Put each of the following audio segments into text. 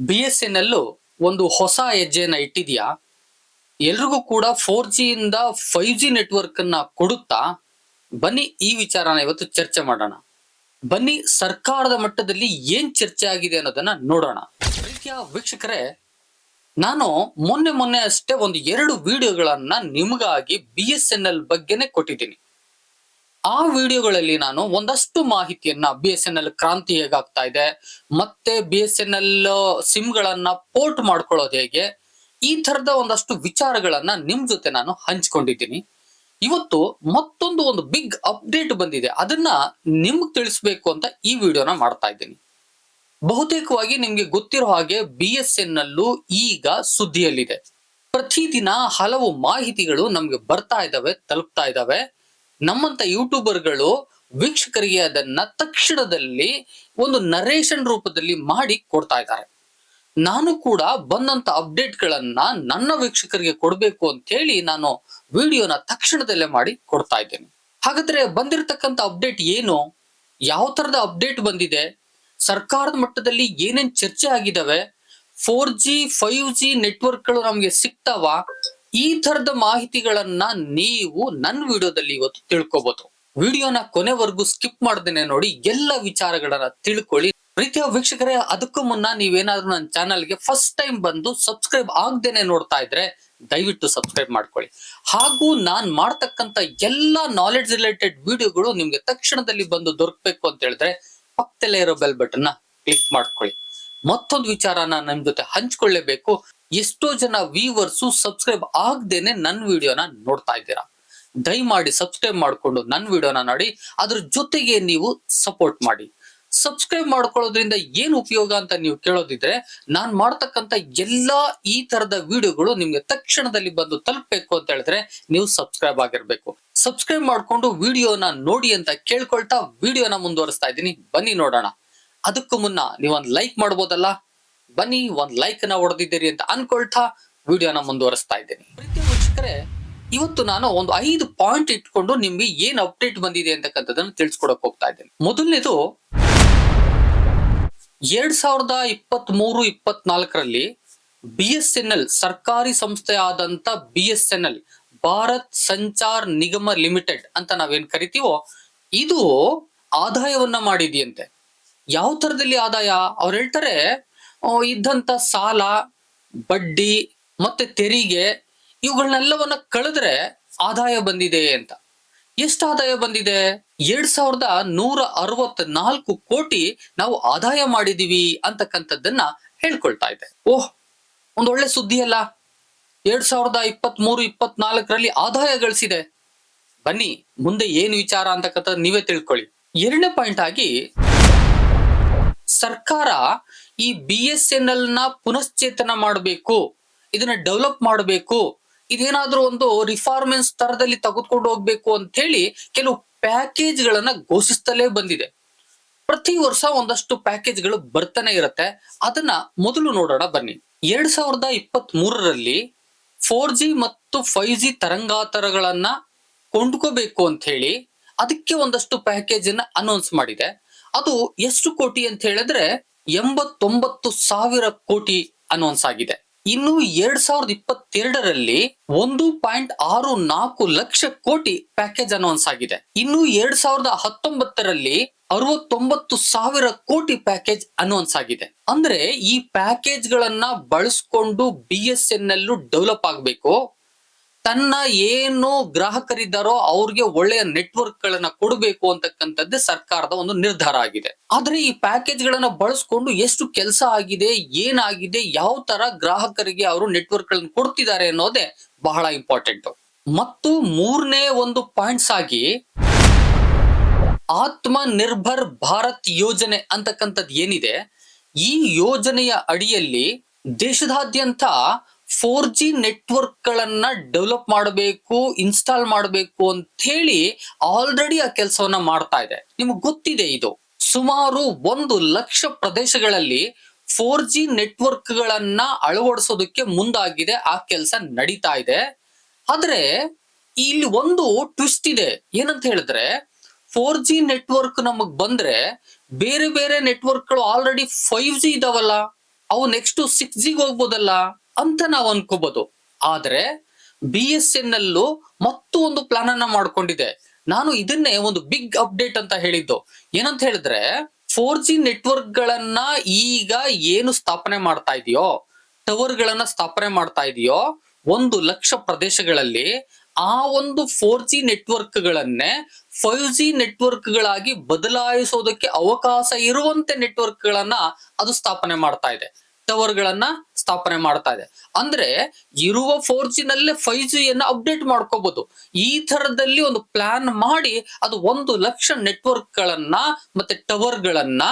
B S N L ಒಂದು ಹೊಸ ಹೆಜ್ಜೆಯನ್ನ ಇಟ್ಟಿದ್ಯಾ? ಎಲ್ರಿಗೂ ಕೂಡ ಫೋರ್ ಇಂದ ಫೈವ್ ಜಿ ನೆಟ್ವರ್ಕ್ ಅನ್ನ ಕೊಡುತ್ತಾ? ಬನ್ನಿ ಈ ವಿಚಾರನ ಇವತ್ತು ಚರ್ಚೆ ಮಾಡೋಣ. ಬನ್ನಿ ಸರ್ಕಾರದ ಮಟ್ಟದಲ್ಲಿ ಏನ್ ಚರ್ಚೆ ಆಗಿದೆ ಅನ್ನೋದನ್ನ ನೋಡೋಣ. ಪ್ರೀತಿಯ, ವೀಕ್ಷಕರೇ, ನಾನು ಮೊನ್ನೆ ಮೊನ್ನೆ ಅಷ್ಟೇ ಒಂದು ಎರಡು ವಿಡಿಯೋಗಳನ್ನ ನಿಮಗಾಗಿ ಬಿ ಎಸ್ ಎನ್ ಎಲ್ ಬಗ್ಗೆನೆ ಕೊಟ್ಟಿದ್ದೀನಿ. ಆ ವಿಡಿಯೋಗಳಲ್ಲಿ ನಾನು ಒಂದಷ್ಟು ಮಾಹಿತಿಯನ್ನ ಬಿ ಎಸ್ ಎನ್ ಎಲ್ ಕ್ರಾಂತಿ ಹೇಗಾಗ್ತಾ ಇದೆ, ಮತ್ತೆ B S N L SIM ಗಳನ್ನ ಪೋರ್ಟ್ ಮಾಡ್ಕೊಳ್ಳೋದು ಹೇಗೆ, ಈ ತರದ ಒಂದಷ್ಟು ವಿಚಾರಗಳನ್ನ ನಿಮ್ ಜೊತೆ ನಾನು ಹಂಚ್ಕೊಂಡಿದ್ದೀನಿ. ಇವತ್ತು ಮತ್ತೊಂದು ಒಂದು ಬಿಗ್ ಅಪ್ಡೇಟ್ ಬಂದಿದೆ. ಅದನ್ನ ನಿಮ್ಗೆ ತಿಳಿಸ್ಬೇಕು ಅಂತ ಈ ವಿಡಿಯೋನ ಮಾಡ್ತಾ ಇದ್ದೀನಿ. ಬಹುತೇಕವಾಗಿ ನಿಮ್ಗೆ ಗೊತ್ತಿರೋ ಹಾಗೆ ಬಿ ಎಸ್ ಎನ್ ಅಲ್ಲೂ ಈಗ ಸುದ್ದಿಯಲ್ಲಿದೆ. ಪ್ರತಿದಿನ ಹಲವು ಮಾಹಿತಿಗಳು ನಮ್ಗೆ ಬರ್ತಾ ಇದಾವೆ, ತಲುಪ್ತಾ ಇದಾವೆ. ನಮ್ಮಂತ ಯೂಟ್ಯೂಬರ್ಗಳು ವೀಕ್ಷಕರಿಗೆ ಅದನ್ನ ತಕ್ಷಣದಲ್ಲಿ ಒಂದು ನರೇಷನ್ ರೂಪದಲ್ಲಿ ಮಾಡಿ ಕೊಡ್ತಾ ಇದ್ದಾರೆ. ನಾನು ಕೂಡ ಬಂದಂತ ಅಪ್ಡೇಟ್ ಗಳನ್ನ ನನ್ನ ವೀಕ್ಷಕರಿಗೆ ಕೊಡಬೇಕು ಅಂತ ಹೇಳಿ ನಾನು ವಿಡಿಯೋನ ತಕ್ಷಣದಲ್ಲೇ ಮಾಡಿ ಕೊಡ್ತಾ ಇದ್ದೇನೆ. ಹಾಗಾದ್ರೆ ಬಂದಿರತಕ್ಕಂತ ಅಪ್ಡೇಟ್ ಏನು? ಯಾವ ತರದ ಅಪ್ಡೇಟ್ ಬಂದಿದೆ? ಸರ್ಕಾರದ ಮಟ್ಟದಲ್ಲಿ ಏನೇನ್ ಚರ್ಚೆ ಆಗಿದಾವೆ? ಫೋರ್ ಜಿ ಫೈವ್ ಜಿ ನೆಟ್ವರ್ಕ್ಗಳು ನಮ್ಗೆ ಸಿಗ್ತಾವ? ಈ ತರದ ಮಾಹಿತಿಗಳನ್ನ ನೀವು ನನ್ನ ವಿಡಿಯೋದಲ್ಲಿ ಇವತ್ತು ತಿಳ್ಕೊಬಹುದು ವಿಡಿಯೋನ ಕೊನೆವರೆಗೂ ಸ್ಕಿಪ್ ಮಾಡ್ದೇನೆ ನೋಡಿ, ಎಲ್ಲ ವಿಚಾರಗಳನ್ನ ತಿಳ್ಕೊಳ್ಳಿ. ಪ್ರೀತಿಯ ವೀಕ್ಷಕರೇ, ಅದಕ್ಕೂ ಮುನ್ನ ನೀವೇನಾದ್ರೂ ನನ್ನ ಚಾನಲ್ಗೆ ಫಸ್ಟ್ ಟೈಮ್ ಬಂದು ಸಬ್ಸ್ಕ್ರೈಬ್ ಆಗ್ದೇನೆ ನೋಡ್ತಾ ಇದ್ರೆ ದಯವಿಟ್ಟು ಸಬ್ಸ್ಕ್ರೈಬ್ ಮಾಡ್ಕೊಳ್ಳಿ. ಹಾಗೂ ನಾನ್ ಮಾಡ್ತಕ್ಕಂತ ಎಲ್ಲಾ ನಾಲೆಡ್ಜ್ ರಿಲೇಟೆಡ್ ವಿಡಿಯೋಗಳು ನಿಮ್ಗೆ ತಕ್ಷಣದಲ್ಲಿ ಬಂದು ದೊರಕಬೇಕು ಅಂತ ಹೇಳಿದ್ರೆ ಪಕ್ಕದಲ್ಲೇ ಇರೋ ಬೆಲ್ ಬಟನ್ ಕ್ಲಿಕ್ ಮಾಡ್ಕೊಳ್ಳಿ. ಮತ್ತೊಂದು ವಿಚಾರನ ನಿಮ್ ಜೊತೆ ಹಂಚ್ಕೊಳ್ಳೇಬೇಕು. ಎಷ್ಟೋ ಜನ ವ್ಯೂವರ್ಸು ಸಬ್ಸ್ಕ್ರೈಬ್ ಆಗದೇನೆ ನನ್ನ ವಿಡಿಯೋನ ನೋಡ್ತಾ ಇದ್ದೀರಾ? ದಯಮಾಡಿ ಸಬ್ಸ್ಕ್ರೈಬ್ ಮಾಡ್ಕೊಂಡು ನನ್ನ ವಿಡಿಯೋನ ನೋಡಿ, ಅದ್ರ ಜೊತೆಗೆ ನೀವು ಸಪೋರ್ಟ್ ಮಾಡಿ. ಸಬ್ಸ್ಕ್ರೈಬ್ ಮಾಡ್ಕೊಳ್ಳೋದ್ರಿಂದ ಏನ್ ಉಪಯೋಗ ಅಂತ ನೀವು ಕೇಳೋದಿದ್ರೆ, ನಾನ್ ಮಾಡ್ತಕ್ಕಂತ ಎಲ್ಲಾ ಈ ತರದ ವಿಡಿಯೋಗಳು ನಿಮ್ಗೆ ತಕ್ಷಣದಲ್ಲಿ ಬಂದು ತಲುಪಬೇಕು ಅಂತ ಹೇಳಿದ್ರೆ ನೀವು ಸಬ್ಸ್ಕ್ರೈಬ್ ಆಗಿರ್ಬೇಕು. ಸಬ್ಸ್ಕ್ರೈಬ್ ಮಾಡ್ಕೊಂಡು ವಿಡಿಯೋನ ನೋಡಿ ಅಂತ ಕೇಳ್ಕೊಳ್ತಾ ವಿಡಿಯೋನ ಮುಂದುವರಿಸ್ತಾ ಇದ್ದೀನಿ. ಬನ್ನಿ ನೋಡೋಣ. ಅದಕ್ಕೂ ಮುನ್ನ ನೀವೊಂದು ಲೈಕ್ ಮಾಡ್ಬೋದಲ್ಲ? ಬನ್ನಿ, ಒಂದ್ ಲೈಕ್ನ ಹೊಡೆದಿದ್ದೀರಿ ಅಂತ ಅನ್ಕೊಳ್ತಾ ವಿಡಿಯೋನ ಮುಂದುವರಿಸ್ತಾ ಇದ್ದೀನಿ. ವೀಕ್ಷಕರೇ, ಇವತ್ತು ನಾನು ಒಂದು ಐದು ಪಾಯಿಂಟ್ ಇಟ್ಕೊಂಡು ನಿಮ್ಗೆ ಏನ್ ಅಪ್ಡೇಟ್ ಬಂದಿದೆ ಅಂತಕ್ಕಂಥದ್ದನ್ನು ತಿಳಿಸ್ಕೊಡಕ್ ಹೋಗ್ತಾ ಇದ್ದೇನೆ. ಮೊದಲನೇದು, ಎರಡ್ ಸಾವಿರದ ಇಪ್ಪತ್ತ್ ಮೂರು ಇಪ್ಪತ್ನಾಲ್ಕರಲ್ಲಿ ಬಿ ಎಸ್ ಎನ್ ಎಲ್ ಸರ್ಕಾರಿ ಸಂಸ್ಥೆ ಆದಂತ B S N L Bharat Sanchar Nigam limited ಅಂತ ನಾವೇನ್ ಕರಿತೀವೋ, ಇದು ಆದಾಯವನ್ನ ಮಾಡಿದೆಯಂತೆ. ಯಾವ ತರದಲ್ಲಿ ಆದಾಯ? ಅವ್ರು ಹೇಳ್ತಾರೆ ಇದ್ದಂತ ಸಾಲ, ಬಡ್ಡಿ ಮತ್ತೆ ತೆರಿಗೆ ಇವುಗಳನ್ನೆಲ್ಲವನ್ನ ಕಳೆದ್ರೆ ಆದಾಯ ಬಂದಿದೆ ಅಂತ. ಎಷ್ಟು ಆದಾಯ ಬಂದಿದೆ? ಎರಡ್ ಸಾವಿರದ ನೂರ ಅರವತ್ ನಾಲ್ಕು ಕೋಟಿ ನಾವು ಆದಾಯ ಮಾಡಿದೀವಿ ಅಂತಕ್ಕಂಥದ್ದನ್ನ ಹೇಳ್ಕೊಳ್ತಾ ಇದೆ ಓಹ್ ಒಂದೊಳ್ಳೆ ಸುದ್ದಿ ಅಲ್ಲ. ಎರಡ್ ಸಾವಿರದ ಇಪ್ಪತ್ತ್ ಮೂರು ಇಪ್ಪತ್ನಾಲ್ಕರಲ್ಲಿ ಆದಾಯ ಗಳಿಸಿದೆ. ಬನ್ನಿ, ಮುಂದೆ ಏನ್ ವಿಚಾರ ಅಂತಕ್ಕಂಥದ್ದು ನೀವೇ ತಿಳ್ಕೊಳ್ಳಿ. ಎರಡನೇ ಪಾಯಿಂಟ್ ಆಗಿ ಸರ್ಕಾರ ಈ ಬಿ ಎಸ್ ಎನ್ ಎಲ್ನ ಪುನಶ್ಚೇತನ ಮಾಡಬೇಕು, ಇದನ್ನ ಡೆವಲಪ್ ಮಾಡಬೇಕು, ಇದೇನಾದ್ರೂ ಒಂದು ರಿಫಾರ್ಮೆನ್ಸ್ ತರದಲ್ಲಿ ತೆಗೆದುಕೊಂಡು ಹೋಗ್ಬೇಕು ಅಂತ ಹೇಳಿ ಕೆಲವು ಪ್ಯಾಕೇಜ್ ಗಳನ್ನ ಘೋಷಿಸ್ತಲೇ ಬಂದಿದೆ. ಪ್ರತಿ ವರ್ಷ ಒಂದಷ್ಟು ಪ್ಯಾಕೇಜ್ಗಳು ಬರ್ತಾನೆ ಇರುತ್ತೆ. ಅದನ್ನ ಮೊದಲು ನೋಡೋಣ ಬನ್ನಿ. ಎರಡ್ ಸಾವಿರದ ಇಪ್ಪತ್ತ್ ಮೂರರಲ್ಲಿ ಫೋರ್ ಜಿ ಮತ್ತು ಫೈವ್ ಜಿ ತರಂಗಾತರಗಳನ್ನ ಕೊಂಡ್ಕೋಬೇಕು ಅಂತ ಹೇಳಿ ಅದಕ್ಕೆ ಒಂದಷ್ಟು ಪ್ಯಾಕೇಜ್ ಅನ್ನ ಅನೌನ್ಸ್ ಮಾಡಿದೆ. ಅದು ಎಷ್ಟು ಕೋಟಿ ಅಂತ ಹೇಳಿದ್ರೆ ಎಂಬತ್ತೊಂಬತ್ತು ಸಾವಿರ ಕೋಟಿ ಅನೌನ್ಸ್ ಆಗಿದೆ. ಇನ್ನು ಎರಡ್ ಸಾವಿರದ ಇಪ್ಪತ್ತೆರಡರಲ್ಲಿ ಒಂದು ಪಾಯಿಂಟ್ ಆರು ನಾಲ್ಕು ಲಕ್ಷ ಕೋಟಿ ಪ್ಯಾಕೇಜ್ ಅನೌನ್ಸ್ ಆಗಿದೆ. ಇನ್ನು ಎರಡ್ ಸಾವಿರದ ಹತ್ತೊಂಬತ್ತರಲ್ಲಿ ಅರವತ್ತೊಂಬತ್ತು ಸಾವಿರ ಕೋಟಿ ಪ್ಯಾಕೇಜ್ ಅನೌನ್ಸ್ ಆಗಿದೆ. ಅಂದ್ರೆ ಈ ಪ್ಯಾಕೇಜ್ ಗಳನ್ನ ಬಳಸ್ಕೊಂಡು B S N L develop ಆಗ್ಬೇಕು. ತನ್ನ ಏನು ಗ್ರಾಹಕರಿದ್ದಾರೋ ಅವ್ರಿಗೆ ಒಳ್ಳೆಯ ನೆಟ್ವರ್ಕ್ ಗಳನ್ನ ಕೊಡಬೇಕು ಅಂತಕ್ಕಂಥದ್ದು ಸರ್ಕಾರದ ಒಂದು ನಿರ್ಧಾರ ಆಗಿದೆ. ಆದ್ರೆ ಈ ಪ್ಯಾಕೇಜ್ ಗಳನ್ನ ಬಳಸ್ಕೊಂಡು ಎಷ್ಟು ಕೆಲಸ ಆಗಿದೆ, ಏನಾಗಿದೆ, ಯಾವ ತರ ಗ್ರಾಹಕರಿಗೆ ಅವರು ನೆಟ್ವರ್ಕ್ ಗಳನ್ನ ಕೊಡ್ತಿದ್ದಾರೆ ಅನ್ನೋದೇ ಬಹಳ ಇಂಪಾರ್ಟೆಂಟ್. ಮತ್ತು ಮೂರನೇ ಒಂದು ಪಾಯಿಂಟ್ಸ್ ಆಗಿ ಆತ್ಮ ನಿರ್ಭರ್ ಭಾರತ್ ಯೋಜನೆ ಅಂತಕ್ಕಂಥದ್ದು ಏನಿದೆ, ಈ ಯೋಜನೆಯ ಅಡಿಯಲ್ಲಿ ದೇಶದಾದ್ಯಂತ ಫೋರ್ ಜಿ ನೆಟ್ವರ್ಕ್ ಗಳನ್ನ ಡೆವಲಪ್ ಮಾಡಬೇಕು ಇನ್ಸ್ಟಾಲ್ ಮಾಡಬೇಕು ಅಂತ ಹೇಳಿ ಆಲ್ರೆಡಿ ಆ ಕೆಲಸವನ್ನ ಮಾಡ್ತಾ ಇದೆ. ನಿಮ್ಗೆ ಗೊತ್ತಿದೆ ಇದು. ಸುಮಾರು ಒಂದು ಲಕ್ಷ ಪ್ರದೇಶಗಳಲ್ಲಿ ಫೋರ್ ಜಿ ನೆಟ್ವರ್ಕ್ ಗಳನ್ನ ಅಳವಡಿಸೋದಕ್ಕೆ ಮುಂದಾಗಿದೆ, ಆ ಕೆಲಸ ನಡೀತಾ ಇದೆ. ಆದ್ರೆ, ಇಲ್ಲಿ ಒಂದು ಟ್ವಿಸ್ಟ್ ಇದೆ. ಏನಂತ ಹೇಳಿದ್ರೆ ಫೋರ್ ಜಿ ನೆಟ್ವರ್ಕ್ ನಮಗ್ ಬಂದ್ರೆ ಬೇರೆ ಬೇರೆ ನೆಟ್ವರ್ಕ್ಗಳು ಆಲ್ರೆಡಿ ಫೈವ್ ಜಿ ಇದಾವಲ್ಲ, ಅವು ನೆಕ್ಸ್ಟ್ ಸಿಕ್ಸ್ ಜಿಗೆ ಹೋಗ್ಬೋದಲ್ಲ. ಅಂತ ನಾವು ಅನ್ಕೋಬಹುದು ಆದ್ರೆ ಬಿ ಎಸ್ ಎನ್ ಅಲ್ಲೂ ಒಂದು ಪ್ಲಾನ್ ಅನ್ನ ಮಾಡ್ಕೊಂಡಿದೆ. ನಾನು ಇದನ್ನೇ ಒಂದು ಬಿಗ್ ಅಪ್ಡೇಟ್ ಅಂತ ಹೇಳಿದ್ದು. ಏನಂತ ಹೇಳಿದ್ರೆ ಫೋರ್ ಜಿ ನೆಟ್ವರ್ಕ್ ಗಳನ್ನ ಈಗ ಏನು ಸ್ಥಾಪನೆ ಮಾಡ್ತಾ ಇದೆಯೋ ಟವರ್ ಗಳನ್ನ ಸ್ಥಾಪನೆ ಮಾಡ್ತಾ ಇದೆಯೋ, ಒಂದು ಲಕ್ಷ ಪ್ರದೇಶಗಳಲ್ಲಿ ಆ ಒಂದು ಫೋರ್ ಜಿ ನೆಟ್ವರ್ಕ್ ಗಳನ್ನೇ ಫೈವ್ ಜಿ ನೆಟ್ವರ್ಕ್ ಗಳಾಗಿ ಬದಲಾಯಿಸೋದಕ್ಕೆ ಅವಕಾಶ ಇರುವಂತೆ ನೆಟ್ವರ್ಕ್ ಗಳನ್ನ ಅದು ಸ್ಥಾಪನೆ ಮಾಡ್ತಾ ಇದೆ. ಟವರ್ ಗಳನ್ನ ಸ್ಥಾಪನೆ ಮಾಡ್ತಾ ಇದೆ. ಅಂದ್ರೆ ಇರುವ ಫೋರ್ ಜಿ ನಲ್ಲೇ ಫೈವ್ ಜಿ ಅನ್ನ ಅಪ್ಡೇಟ್ ಮಾಡ್ಕೋಬಹುದು ಈ ತರದಲ್ಲಿ ಒಂದು ಪ್ಲಾನ್ ಮಾಡಿ ಅದು ಒಂದು ಲಕ್ಷ ನೆಟ್ವರ್ಕ್ ಗಳನ್ನ ಮತ್ತೆ ಟವರ್ ಗಳನ್ನ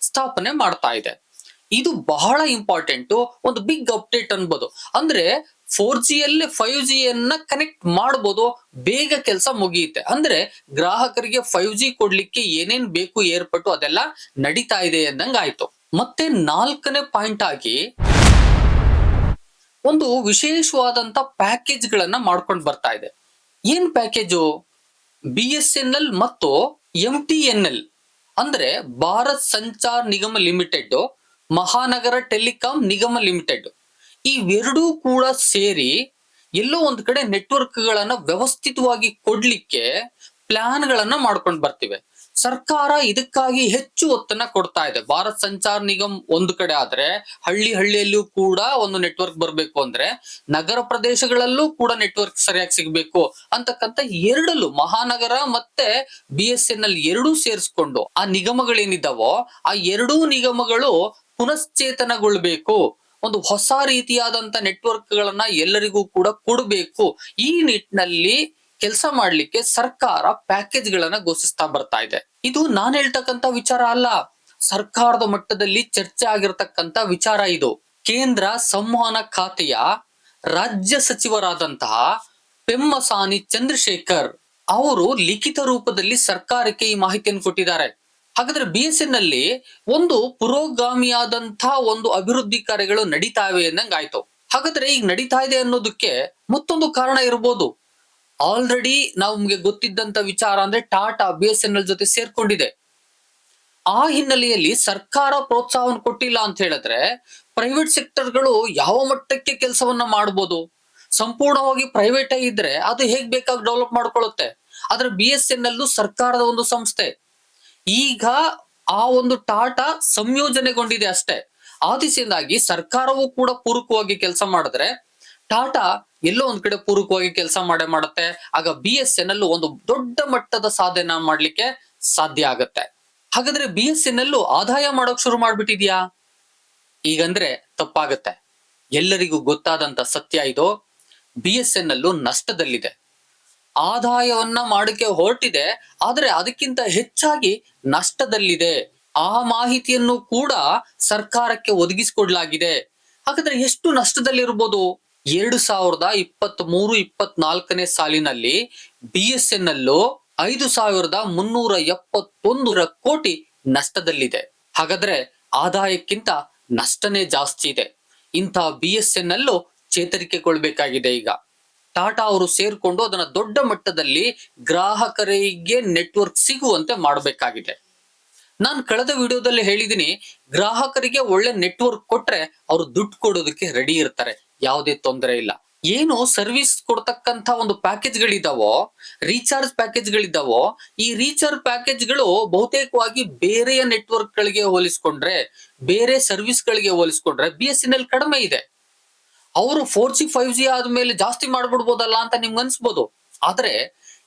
ಸ್ಥಾಪನೆ ಮಾಡ್ತಾ ಇದೆ. ಇದು ಬಹಳ ಇಂಪಾರ್ಟೆಂಟ್ ಒಂದು ಬಿಗ್ ಅಪ್ಡೇಟ್ ಅನ್ಬೋದು. ಅಂದ್ರೆ ಫೋರ್ ಜಿಯಲ್ಲಿ ಫೈವ್ ಜಿಯನ್ನ ಕನೆಕ್ಟ್ ಮಾಡಬಹುದು ಬೇಗ ಕೆಲಸ ಮುಗಿಯುತ್ತೆ. ಅಂದ್ರೆ ಗ್ರಾಹಕರಿಗೆ ಫೈವ್ ಜಿ ಕೊಡ್ಲಿಕ್ಕೆ ಏನೇನ್ ಬೇಕು, ಏರ್ಪಟ್ಟು ಅದೆಲ್ಲ ನಡೀತಾ ಇದೆ ಅಂದಂಗಾಯ್ತು ಮತ್ತೆ ನಾಲ್ಕನೇ ಪಾಯಿಂಟ್ ಆಗಿ ಒಂದು ವಿಶೇಷವಾದಂತ ಪ್ಯಾಕೇಜ್ ಗಳನ್ನ ಮಾಡ್ಕೊಂಡು ಬರ್ತಾ ಇದೆ. ಏನ್ package? B S N L ಮತ್ತು ಎಂ ಟಿ ಎನ್ ಎಲ್. ಅಂದ್ರೆ ಭಾರತ್ ಸಂಚಾರ್ ನಿಗಮ ಲಿಮಿಟೆಡ್, ಮಹಾನಗರ ಟೆಲಿಕಾಂ ನಿಗಮ ಲಿಮಿಟೆಡ್. ಇವೆರಡೂ ಕೂಡ ಸೇರಿ ಎಲ್ಲೋ ಒಂದ್ ಕಡೆ ನೆಟ್ವರ್ಕ್ ಗಳನ್ನ ವ್ಯವಸ್ಥಿತವಾಗಿ ಕೊಡ್ಲಿಕ್ಕೆ ಪ್ಲಾನ್ ಗಳನ್ನ ಮಾಡ್ಕೊಂಡು ಬರ್ತಿವೆ. ಸರ್ಕಾರ ಇದಕ್ಕಾಗಿ ಹೆಚ್ಚು ಒತ್ತನ್ನ ಕೊಡ್ತಾ ಇದೆ. ಭಾರತ್ ಸಂಚಾರ್ ನಿಗಮ್ ಒಂದು ಕಡೆ ಆದ್ರೆ, ಹಳ್ಳಿ ಹಳ್ಳಿಯಲ್ಲೂ ಕೂಡ ಒಂದು ನೆಟ್ವರ್ಕ್ ಬರಬೇಕು ಅಂದ್ರೆ, ನಗರ ಪ್ರದೇಶಗಳಲ್ಲೂ ಕೂಡ ನೆಟ್ವರ್ಕ್ ಸರಿಯಾಗಿ ಸಿಗ್ಬೇಕು ಅಂತಕ್ಕಂತ ಎರಡಲ್ಲೂ ಮಹಾನಗರ ಮತ್ತೆ ಬಿ ಎಸ್ ಎನ್ ಎಲ್ ಎರಡೂ ಸೇರಿಸ್ಕೊಂಡು ಆ ನಿಗಮಗಳೇನಿದ್ದಾವೋ ಆ ಎರಡೂ ನಿಗಮಗಳು ಪುನಶ್ಚೇತನಗೊಳ್ಬೇಕು. ಒಂದು ಹೊಸ ರೀತಿಯಾದಂತ ನೆಟ್ವರ್ಕ್ ಗಳನ್ನ ಎಲ್ಲರಿಗೂ ಕೂಡ ಕೊಡಬೇಕು. ಈ ನಿಟ್ಟಿನಲ್ಲಿ ಕೆಲಸ ಮಾಡ್ಲಿಕ್ಕೆ ಸರ್ಕಾರ ಪ್ಯಾಕೇಜ್ ಗಳನ್ನ ಘೋಷಿಸ್ತಾ ಬರ್ತಾ ಇದೆ. ಇದು ನಾನ್ ಹೇಳ್ತಕ್ಕಂತ ವಿಚಾರ ಅಲ್ಲ. ಸರ್ಕಾರದ ಮಟ್ಟದಲ್ಲಿ ಚರ್ಚೆ ಆಗಿರತಕ್ಕಂತ ವಿಚಾರ ಇದು. ಕೇಂದ್ರ ಸಂವಹನ ಖಾತೆಯ ರಾಜ್ಯ ಸಚಿವರಾದಂತಹ ಪೆಮ್ಮಸಾನಿ ಚಂದ್ರಶೇಖರ್ ಅವರು ಲಿಖಿತ ರೂಪದಲ್ಲಿ ಸರ್ಕಾರಕ್ಕೆ ಈ ಮಾಹಿತಿಯನ್ನು ಕೊಟ್ಟಿದ್ದಾರೆ. ಹಾಗಾದ್ರೆ ಬಿ ಎಸ್ ಎನ್ ಅಲ್ಲಿ ಒಂದು ಪುರೋಗಾಮಿಯಾದಂತಹ ಒಂದು ಅಭಿವೃದ್ಧಿ ಕಾರ್ಯಗಳು ನಡೀತಾವೆ ಆಯ್ತು ಹಾಗಾದ್ರೆ ಈಗ ನಡೀತಾ ಇದೆ ಅನ್ನೋದಕ್ಕೆ ಮತ್ತೊಂದು ಕಾರಣ ಇರ್ಬೋದು. ಆಲ್ರೆಡಿ ನಮ್ಗೆ ಗೊತ್ತಿದ್ದಂತ ವಿಚಾರ ಅಂದ್ರೆ Tata B S N L ಜೊತೆ ಸೇರ್ಕೊಂಡಿದೆ. ಆ ಹಿನ್ನೆಲೆಯಲ್ಲಿ ಸರ್ಕಾರ ಪ್ರೋತ್ಸಾಹವನ್ನು ಕೊಟ್ಟಿಲ್ಲ ಅಂತ ಹೇಳಿದ್ರೆ ಪ್ರೈವೇಟ್ ಸೆಕ್ಟರ್ಗಳು ಯಾವ ಮಟ್ಟಕ್ಕೆ ಕೆಲಸವನ್ನ ಮಾಡ್ಬೋದು? ಸಂಪೂರ್ಣವಾಗಿ ಪ್ರೈವೇಟ್ ಇದ್ರೆ ಅದು ಹೇಗ್ ಬೇಕಾಗಿ ಡೆವಲಪ್ ಮಾಡ್ಕೊಳ್ಳುತ್ತೆ? ಆದ್ರೆ ಬಿ ಎಸ್ ಎನ್ ಎಲ್ಲೂ ಸರ್ಕಾರದ ಒಂದು ಸಂಸ್ಥೆ ಈಗ ಆ ಒಂದು ಟಾಟಾ ಸಂಯೋಜನೆಗೊಂಡಿದೆ ಅಷ್ಟೇ. ಆದಿಸಿಂದಾಗಿ ಸರ್ಕಾರವು ಕೂಡ ಪೂರಕವಾಗಿ ಕೆಲಸ ಮಾಡಿದ್ರೆ ಟಾಟಾ ಎಲ್ಲೋ ಒಂದ್ ಕಡೆ ಪೂರಕವಾಗಿ ಕೆಲಸ ಮಾಡೇ ಮಾಡುತ್ತೆ. ಆಗ ಬಿ ಎಸ್ ಎನ್ ಅಲ್ಲೂ ಒಂದು ದೊಡ್ಡ ಮಟ್ಟದ ಸಾಧನೆ ಮಾಡ್ಲಿಕ್ಕೆ ಸಾಧ್ಯ ಆಗತ್ತೆ. ಹಾಗಾದ್ರೆ ಬಿ ಎಸ್ ಎನ್ ಅಲ್ಲೂ ಆದಾಯ ಮಾಡೋಕ್ ಶುರು ಮಾಡ್ಬಿಟ್ಟಿದ್ಯಾ? ಈಗಂದ್ರೆ ತಪ್ಪಾಗತ್ತೆ. ಎಲ್ಲರಿಗೂ ಗೊತ್ತಾದಂತ ಸತ್ಯ ಇದು. ಬಿ ಎಸ್ ಎನ್ ಅಲ್ಲೂ ನಷ್ಟದಲ್ಲಿದೆ. ಆದಾಯವನ್ನ ಮಾಡಕ್ಕೆ ಹೊರಟಿದೆ, ಆದರೆ ಅದಕ್ಕಿಂತ ಹೆಚ್ಚಾಗಿ ನಷ್ಟದಲ್ಲಿದೆ. ಆ ಮಾಹಿತಿಯನ್ನು ಕೂಡ ಸರ್ಕಾರಕ್ಕೆ ಒದಗಿಸಿಕೊಡ್ಲಾಗಿದೆ. ಹಾಗಾದ್ರೆ ಎಷ್ಟು ನಷ್ಟದಲ್ಲಿರ್ಬೋದು? ಎರಡು ಸಾವಿರದ ಇಪ್ಪತ್ತ್ ಮೂರು ಇಪ್ಪತ್ನಾಲ್ಕನೇ ಸಾಲಿನಲ್ಲಿ ಬಿ ಎಸ್ ಎನ್ ಐದು ಸಾವಿರದ ಮುನ್ನೂರ ಎಪ್ಪತ್ತೊಂದರ ಕೋಟಿ ನಷ್ಟದಲ್ಲಿದೆ. ಹಾಗಾದ್ರೆ ಆದಾಯಕ್ಕಿಂತ ನಷ್ಟನೇ ಜಾಸ್ತಿ ಇದೆ. ಇಂಥ ಬಿ ಎಸ್ ಎನ್ ಅಲ್ಲೂ ಚೇತರಿಕೆಗೊಳ್ಬೇಕಾಗಿದೆ ಈಗ. ಟಾಟಾ ಅವರು ಸೇರ್ಕೊಂಡು ಅದನ್ನ ದೊಡ್ಡ ಮಟ್ಟದಲ್ಲಿ ಗ್ರಾಹಕರಿಗೆ ನೆಟ್ವರ್ಕ್ ಸಿಗುವಂತೆ ಮಾಡಬೇಕಾಗಿದೆ. ನಾನು ಕಳೆದ ವಿಡಿಯೋದಲ್ಲಿ ಹೇಳಿದೀನಿ, ಗ್ರಾಹಕರಿಗೆ ಒಳ್ಳೆ ನೆಟ್ವರ್ಕ್ ಕೊಟ್ರೆ ಅವರು ದುಡ್ಡು ಕೊಡೋದಕ್ಕೆ ರೆಡಿ ಇರ್ತಾರೆ, ಯಾವುದೇ ತೊಂದರೆ ಇಲ್ಲ. ಏನು ಸರ್ವಿಸ್ ಕೊಡ್ತಕ್ಕಂತ ಒಂದು ಪ್ಯಾಕೇಜ್ ಗಳಿದಾವೋ ರೀಚಾರ್ಜ್ ಪ್ಯಾಕೇಜ್ ಗಳಿದಾವೋ, ಈ ರೀಚಾರ್ಜ್ ಪ್ಯಾಕೇಜ್ಗಳು ಬಹುತೇಕವಾಗಿ ಬೇರೆಯ ನೆಟ್ವರ್ಕ್ ಗಳಿಗೆ ಹೋಲಿಸ್ಕೊಂಡ್ರೆ, ಬೇರೆ ಸರ್ವಿಸ್ ಗಳಿಗೆ ಹೋಲಿಸ್ಕೊಂಡ್ರೆ ಬಿ ಎಸ್ ಎನ್ ಎಲ್ ಕಡಿಮೆ ಇದೆ. ಅವರು ಫೋರ್ ಜಿ ಫೈವ್ ಜಿ ಆದ್ಮೇಲೆ ಜಾಸ್ತಿ ಮಾಡ್ಬಿಡ್ಬೋದಲ್ಲ ಅಂತ ನಿಮ್ಗೆ ಅನ್ಸ್ಬೋದು. ಆದ್ರೆ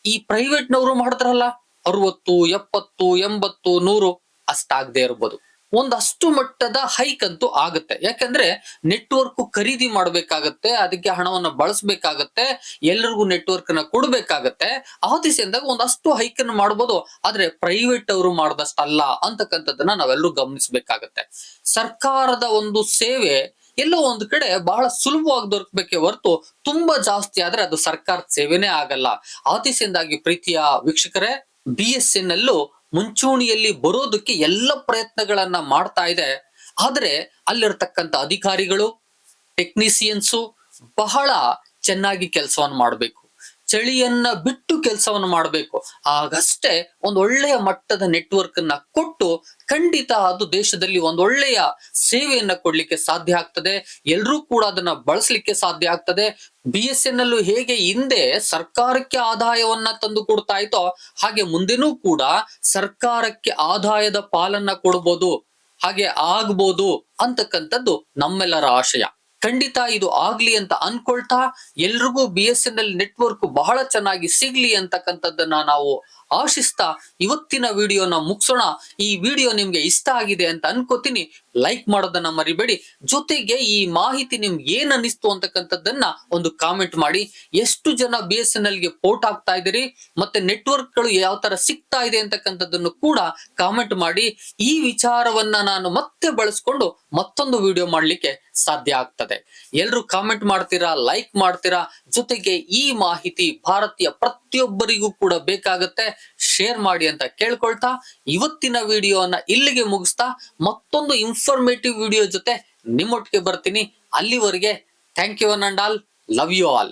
ಈ ಪ್ರೈವೇಟ್ ನವರು ಮಾಡ್ತಾರಲ್ಲ, ಅರವತ್ತು, ಎಪ್ಪತ್ತು, ಎಂಬತ್ತು, ನೂರು ಅಷ್ಟಾಗದೆ ಇರ್ಬೋದು. ಒಂದಷ್ಟು ಮಟ್ಟದ ಹೈಕ್ ಅಂತೂ ಆಗುತ್ತೆ. ಯಾಕಂದ್ರೆ ನೆಟ್ವರ್ಕ್ ಖರೀದಿ ಮಾಡ್ಬೇಕಾಗತ್ತೆ, ಅದಕ್ಕೆ ಹಣವನ್ನ ಬಳಸಬೇಕಾಗತ್ತೆ ಎಲ್ಲರಿಗೂ ನೆಟ್ವರ್ಕ್ನ ಕೊಡ್ಬೇಕಾಗತ್ತೆ. ಆ ದಿಸೆಯಿಂದಾಗ ಒಂದಷ್ಟು ಹೈಕ್ ಅನ್ನು ಮಾಡ್ಬೋದು. ಆದ್ರೆ ಪ್ರೈವೇಟ್ ಅವರು ಮಾಡಿದಷ್ಟಲ್ಲ ಅಂತಕ್ಕಂಥದ್ದನ್ನ ನಾವೆಲ್ಲರೂ ಗಮನಿಸಬೇಕಾಗತ್ತೆ. ಸರ್ಕಾರದ ಒಂದು ಸೇವೆ ಎಲ್ಲೋ ಒಂದು ಕಡೆ ಬಹಳ ಸುಲಭವಾಗಿ ದೊರಕಬೇಕೆ ಹೊರತು ತುಂಬಾ ಜಾಸ್ತಿ ಆದ್ರೆ ಅದು ಸರ್ಕಾರದ ಸೇವೆನೇ ಆಗಲ್ಲ. ಆತಿಸಿಂದಾಗಿ ಪ್ರೀತಿಯ ವೀಕ್ಷಕರೇ ಬಿ ಎಸ್ ಎನ್ ಅಲ್ಲೂ ಮುಂಚೂಣಿಯಲ್ಲಿ ಬರೋದಕ್ಕೆ ಎಲ್ಲ ಪ್ರಯತ್ನಗಳನ್ನ ಮಾಡ್ತಾ ಇದೆ. ಆದ್ರೆ ಅಲ್ಲಿರ್ತಕ್ಕಂಥ ಅಧಿಕಾರಿಗಳು ಟೆಕ್ನಿಸಿಯನ್ಸು ಬಹಳ ಚೆನ್ನಾಗಿ ಕೆಲಸವನ್ನು ಮಾಡಬೇಕು. ಚಳಿಯನ್ನ ಬಿಟ್ಟು ಕೆಲಸವನ್ನು ಮಾಡಬೇಕು. ಆಗಷ್ಟೇ ಒಂದು ಒಳ್ಳೆಯ ಮಟ್ಟದ ನೆಟ್ವರ್ಕ್ ಅನ್ನ ಕೊಟ್ಟು ಖಂಡಿತ ಅದು ದೇಶದಲ್ಲಿ ಒಂದು ಒಳ್ಳೆಯ ಸೇವೆಯನ್ನ ಕೊಡ್ಲಿಕ್ಕೆ ಸಾಧ್ಯ ಆಗ್ತದೆ. ಎಲ್ಲರೂ ಕೂಡ ಅದನ್ನ ಬಳಸಲಿಕ್ಕೆ ಸಾಧ್ಯ ಆಗ್ತದೆ. ಬಿ ಎಸ್ ಎನ್ ಎಲ್ ಹೇಗೆ ಹಿಂದೆ ಸರ್ಕಾರಕ್ಕೆ ಆದಾಯವನ್ನ ತಂದು ಕೊಡ್ತಾ ಇತ್ತೋ ಹಾಗೆ ಮುಂದೆನೂ ಕೂಡ ಸರ್ಕಾರಕ್ಕೆ ಆದಾಯದ ಪಾಲನ್ನ ಕೊಡ್ಬೋದು, ಹಾಗೆ ಆಗ್ಬೋದು ಅಂತಕ್ಕಂಥದ್ದು ನಮ್ಮೆಲ್ಲರ ಆಶಯ. ಖಂಡಿತ ಇದು ಆಗ್ಲಿ ಅಂತ ಅನ್ಕೊಳ್ತಾ ಎಲ್ರಿಗೂ B S N L network ಬಹಳ ಚೆನ್ನಾಗಿ ಸಿಗ್ಲಿ ಅಂತಕ್ಕಂಥದ್ದನ್ನ ನಾವು ಆಶಿಸ್ತಾ ಇವತ್ತಿನ ವಿಡಿಯೋನ ಮುಗಿಸೋಣ. ಈ ವಿಡಿಯೋ ನಿಮ್ಗೆ ಇಷ್ಟ ಆಗಿದೆ ಅಂತ ಅನ್ಕೋತೀನಿ. ಲೈಕ್ ಮಾಡೋದನ್ನ ಮರಿಬೇಡಿ. ಜೊತೆಗೆ ಈ ಮಾಹಿತಿ ನಿಮ್ಗೆ ಏನ್ ಅನಿಸ್ತು ಅಂತಕ್ಕಂಥದ್ದನ್ನ ಒಂದು ಕಾಮೆಂಟ್ ಮಾಡಿ. ಎಷ್ಟು ಜನ ಬಿ ಎಸ್ ಎನ್ ಎಲ್ಗೆ ಪೋರ್ಟ್ ಆಗ್ತಾ ಇದ್ದೀರಿ? ಮತ್ತೆ ನೆಟ್ವರ್ಕ್ಗಳು ಯಾವ ತರ ಸಿಗ್ತಾ ಇದೆ ಅಂತಕ್ಕಂಥದ್ದನ್ನು ಕೂಡ ಕಾಮೆಂಟ್ ಮಾಡಿ. ಈ ವಿಚಾರವನ್ನ ನಾನು ಮತ್ತೆ ಬಳಸ್ಕೊಂಡು ಮತ್ತೊಂದು ವಿಡಿಯೋ ಮಾಡ್ಲಿಕ್ಕೆ ಸಾಧ್ಯ ಆಗ್ತದೆ. ಎಲ್ರು ಕಾಮೆಂಟ್ ಮಾಡ್ತೀರಾ? ಲೈಕ್ ಮಾಡ್ತೀರಾ? ಜೊತೆಗೆ ಈ ಮಾಹಿತಿ ಭಾರತೀಯ ಪ್ರತಿಯೊಬ್ಬರಿಗೂ ಕೂಡ ಬೇಕಾಗತ್ತೆ. ಶೇರ್ ಮಾಡಿ ಅಂತ ಕೇಳ್ಕೊಳ್ತಾ ಇವತ್ತಿನ ವಿಡಿಯೋನ ಇಲ್ಲಿಗೆ ಮುಗಿಸ್ತಾ ಮತ್ತೊಂದು ಇನ್ಫಾರ್ಮೇಟಿವ್ ವಿಡಿಯೋ ಜೊತೆ ನಿಮ್ಮೊಟ್ಟಿಗೆ ಬರ್ತೀನಿ. ಅಲ್ಲಿವರೆಗೆ thank you and and all love you all